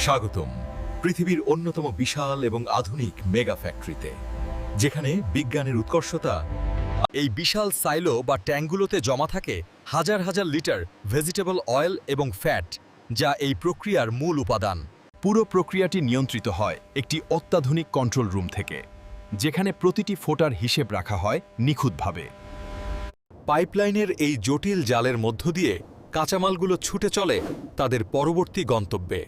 স্বাগতম। পৃথিবীর অন্যতম বিশাল এবং আধুনিক মেগা ফ্যাক্টরিতে, যেখানে বিজ্ঞানের উৎকর্ষতা, এই বিশাল সাইলো বা ট্যাঙ্কগুলোতে জমা থাকে হাজার হাজার লিটার ভেজিটেবল অয়েল এবং ফ্যাট, যা এই প্রক্রিয়ার মূল উপাদান। পুরো প্রক্রিয়াটি নিয়ন্ত্রিত হয় একটি অত্যাধুনিক কন্ট্রোল রুম থেকে, যেখানে প্রতিটি ফোটার হিসেব রাখা হয় নিখুঁতভাবে। পাইপলাইনের এই জটিল জালের মধ্য দিয়ে কাঁচামালগুলো ছুটে চলে তাদের পরবর্তী গন্তব্যে।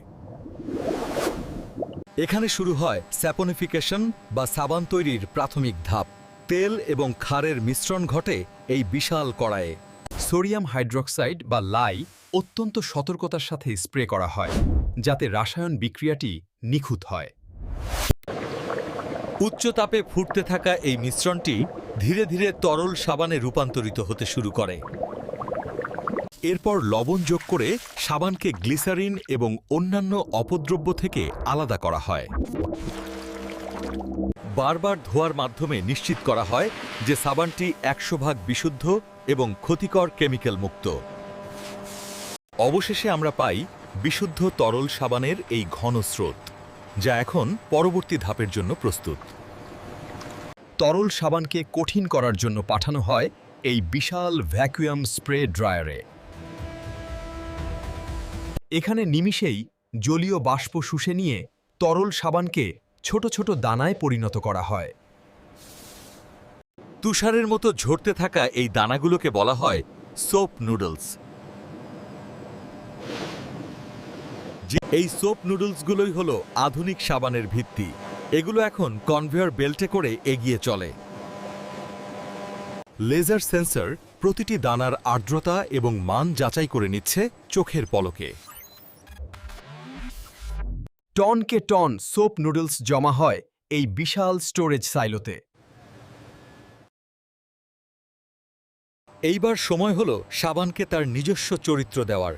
এখানে শুরু হয় স্যাপনিফিকেশন বা সাবান তৈরির প্রাথমিক ধাপ। তেল এবং ক্ষারের মিশ্রণ ঘটে এই বিশাল কড়াইয়ে। সোডিয়াম হাইড্রোক্সাইড বা লাই অত্যন্ত সতর্কতার সাথে স্প্রে করা হয়, যাতে রাসায়ন বিক্রিয়াটি নিখুঁত হয়। উচ্চ তাপে ফুটতে থাকা এই মিশ্রণটি ধীরে ধীরে তরল সাবানে রূপান্তরিত হতে শুরু করে। এরপর লবণ যোগ করে সাবানকে গ্লিসারিন এবং অন্যান্য অপদ্রব্য থেকে আলাদা করা হয়। বারবার ধোয়ার মাধ্যমে নিশ্চিত করা হয় যে সাবানটি একশো ভাগ বিশুদ্ধ এবং ক্ষতিকর কেমিক্যাল মুক্ত। অবশেষে আমরা পাই বিশুদ্ধ তরল সাবানের এই ঘন স্রোত, যা এখন পরবর্তী ধাপের জন্য প্রস্তুত। তরল সাবানকে কঠিন করার জন্য পাঠানো হয় এই বিশাল ভ্যাকুয়াম স্প্রে ড্রায়ারে। এখানে নিমিষেই জলীয় বাষ্প শুষে নিয়ে তরল সাবানকে ছোট ছোট দানায় পরিণত করা হয়। তুষারের মতো ঝরতে থাকা এই দানাগুলোকে বলা হয় সোপ নুডলস। এই সোপ নুডলসগুলোই হলো আধুনিক সাবানের ভিত্তি। এগুলো এখন কনভেয়ার বেল্টে করে এগিয়ে চলে। লেজার সেন্সর প্রতিটি দানার আর্দ্রতা এবং মান যাচাই করে নিচ্ছে চোখের পলকে। টনকে টন সোপ নুডলস জমা হয় এই বিশাল স্টোরেজ সাইলোতে। এইবার সময় হলো সাবানকে তার নিজস্ব চরিত্র দেওয়ার।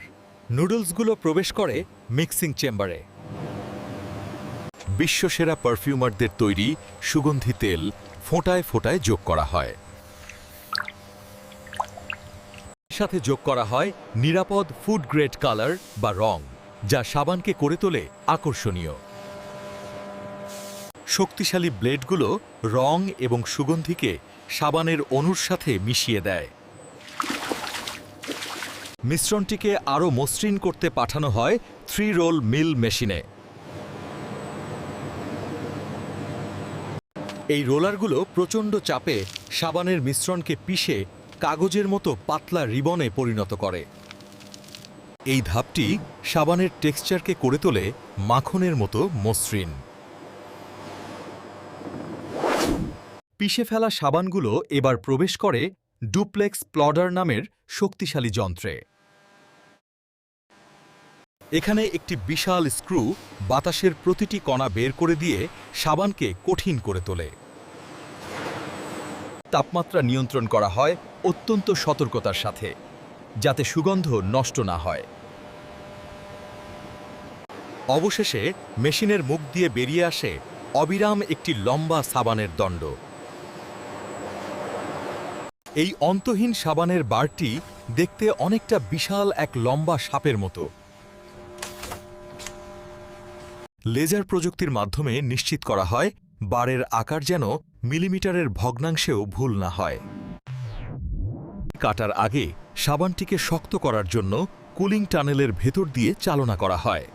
নুডলসগুলো প্রবেশ করে মিক্সিং চেম্বারে। বিশ্বসেরা পারফিউমারদের তৈরি সুগন্ধি তেল ফোঁটায় ফোঁটায় যোগ করা হয়। সাথে যোগ করা হয় নিরাপদ ফুড গ্রেড কালার বা রং। যা সাবানকে করে তোলে আকর্ষণীয়। শক্তিশালী ব্লেডগুলো রং এবং সুগন্ধিকে সাবানের অণুর সাথে মিশিয়ে দেয়। মিশ্রণটিকে আরও মসৃণ করতে পাঠানো হয় থ্রি রোল মিল মেশিনে। এই রোলারগুলো প্রচণ্ড চাপে সাবানের মিশ্রণকে পিষে কাগজের মতো পাতলা রিবনে পরিণত করে। এই ধাপটি সাবানের টেক্সচারকে করে তোলে মাখনের মতো মসৃণ। পিষে ফেলা সাবানগুলো এবার প্রবেশ করে ডুপ্লেক্স প্লডার নামের শক্তিশালী যন্ত্রে। এখানে একটি বিশাল স্ক্রু বাতাসের প্রতিটি কণা বের করে দিয়ে সাবানকে কঠিন করে তোলে। তাপমাত্রা নিয়ন্ত্রণ করা হয় অত্যন্ত সতর্কতার সাথে, যাতে সুগন্ধ নষ্ট না হয়। অবশেষে মেশিনের মুখ দিয়ে বেরিয়ে আসে অবিরাম একটি লম্বা সাবানের দণ্ড। এই অন্তহীন সাবানের বারটি দেখতে অনেকটা বিশাল এক লম্বা সাপের মতো। লেজার প্রযুক্তির মাধ্যমে নিশ্চিত করা হয়, বারের আকার যেন মিলিমিটারের ভগ্নাংশেও ভুল না হয়। কাটার আগে সাবানটিকে শক্ত করার জন্য কুলিং টানেলের ভেতর দিয়ে চালনা করা হয়।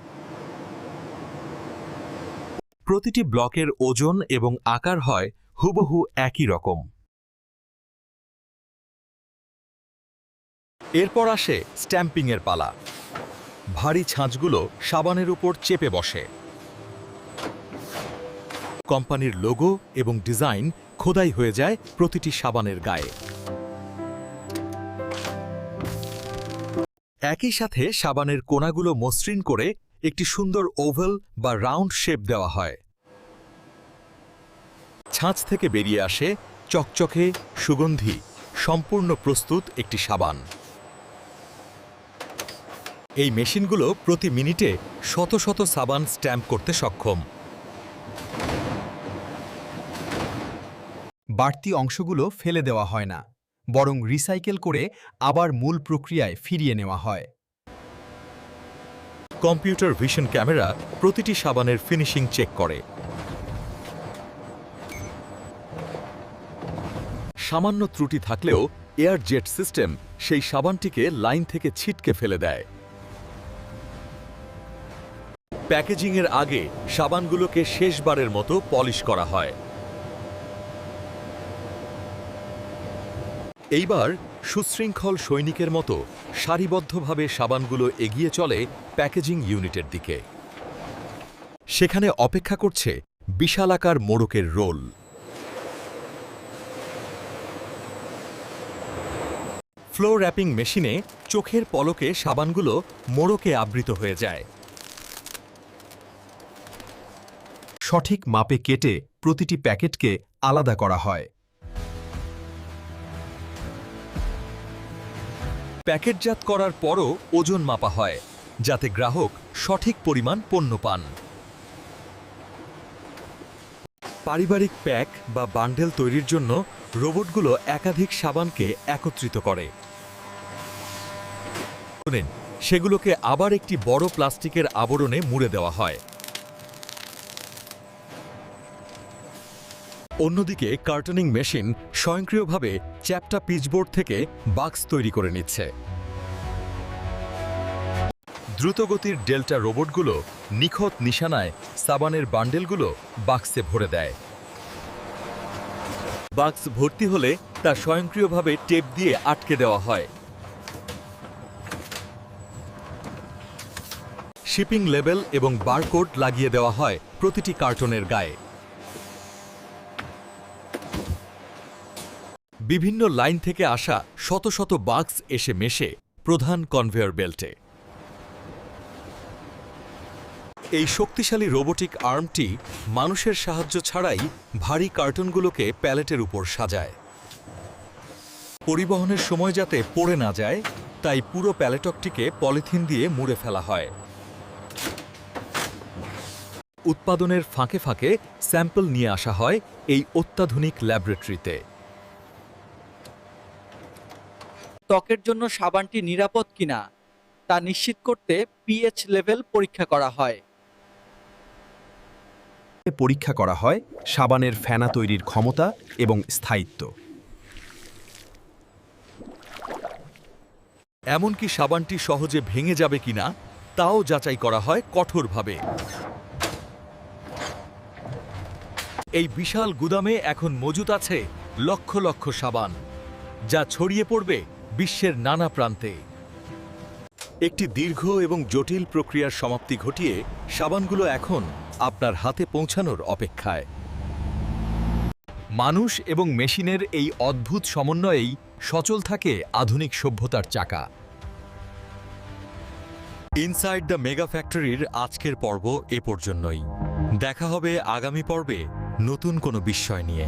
প্রতিটি ব্লকের ওজন এবং আকার হয় হুবহু একই রকম। এরপর আসে স্ট্যাম্পিংয়ের পালা। ভারী ছাঁচগুলো সাবানের উপর চেপে বসে। কোম্পানির লোগো এবং ডিজাইন খোদাই হয়ে যায় প্রতিটি সাবানের গায়ে। একই সাথে সাবানের কোনাগুলো মসৃণ করে একটি সুন্দর ওভাল বা রাউন্ড শেপ দেওয়া হয়। ছাঁচ থেকে বেরিয়ে আসে চকচকে, সুগন্ধি, সম্পূর্ণ প্রস্তুত একটি সাবান। এই মেশিনগুলো প্রতি মিনিটে শত শত সাবান স্ট্যাম্প করতে সক্ষম। বাড়তি অংশগুলো ফেলে দেওয়া হয় না, বরং রিসাইকেল করে আবার মূল প্রক্রিয়ায় ফিরিয়ে নেওয়া হয়। কম্পিউটার ভিশন ক্যামেরা প্রতিটি সাবানের ফিনিশিং চেক করে। সামান্য ত্রুটি থাকলেও এয়ার জেট সিস্টেম সেই সাবানটিকে লাইন থেকে ছিটকে ফেলে দেয়। প্যাকেজিংয়ের আগে সাবানগুলোকে শেষবারের মতো পলিশ করা হয়। এইবার সুশৃঙ্খল সৈনিকের মতো সারিবদ্ধভাবে সাবানগুলো এগিয়ে চলে প্যাকেজিং ইউনিটের দিকে। সেখানে অপেক্ষা করছে বিশালাকার মোড়কের রোল। ফ্লো র্যাপিং মেশিনে চোখের পলকে সাবানগুলো মোড়কে আবৃত হয়ে যায়। সঠিক মাপে কেটে প্রতিটি প্যাকেটকে আলাদা করা হয়। প্যাকেটজাত করার পরও ওজন মাপা হয় যাতে গ্রাহক সঠিক পরিমাণ পণ্য পান। পারিবারিক প্যাক বা বান্ডেল তৈরির জন্য রোবটগুলো একাধিক সাবানকে একত্রিত করে। শোনেন, সেগুলোকে আবার একটি বড় প্লাস্টিকের আবরণে মুড়ে দেওয়া হয়। অন্যদিকে কার্টনিং মেশিন স্বয়ংক্রিয়ভাবে চ্যাপটা পিচবোর্ড থেকে বাক্স তৈরি করে নিচ্ছে। দ্রুতগতির ডেল্টা রোবটগুলো নিখত নিশানায় সাবানের বান্ডেলগুলো বাক্সে ভরে দেয়। বাক্স ভর্তি হলে তা স্বয়ংক্রিয়ভাবে টেপ দিয়ে আটকে দেওয়া হয়। শিপিং লেবেল এবং বারকোড লাগিয়ে দেওয়া হয় প্রতিটি কার্টনের গায়ে। বিভিন্ন লাইন থেকে আসা শত শত বাক্স এসে মেশে প্রধান কনভেয়র বেল্টে। এই শক্তিশালী রোবোটিক আর্মটি মানুষের সাহায্য ছাড়াই ভারী কার্টুনগুলোকে প্যালেটের উপর সাজায়। পরিবহনের সময় যাতে পড়ে না যায়, তাই পুরো প্যালেটকটিকে পলিথিন দিয়ে মুড়ে ফেলা হয়। উৎপাদনের ফাঁকে ফাঁকে স্যাম্পল নিয়ে আসা হয় এই অত্যাধুনিক ল্যাবরেটরিতে। ত্বকের জন্য সাবানটি নিরাপদ কিনা, তা নিশ্চিত করতে পিএইচ লেভেল পরীক্ষা করা হয়। পরীক্ষা করা হয় সাবানের ফেনা তৈরির ক্ষমতা এবং স্থায়িত্ব। এমনকি সাবানটি সহজে ভেঙে যাবে কিনা, তাও যাচাই করা হয় কঠোরভাবে। এই বিশাল গুদামে এখন মজুত আছে লক্ষ লক্ষ সাবান, যা ছড়িয়ে পড়বে বিশ্বের নানা প্রান্তে। একটি দীর্ঘ এবং জটিল প্রক্রিয়ার সমাপ্তি ঘটিয়ে সাবানগুলো এখন আপনার হাতে পৌঁছানোর অপেক্ষায়। মানুষ এবং মেশিনের এই অদ্ভুত সমন্বয়েই সচল থাকে আধুনিক সভ্যতার চাকা। ইনসাইড দ্য মেগা ফ্যাক্টরির আজকের পর্ব এ পর্যন্তই। দেখা হবে আগামী পর্বে নতুন কোনো বিস্ময় নিয়ে।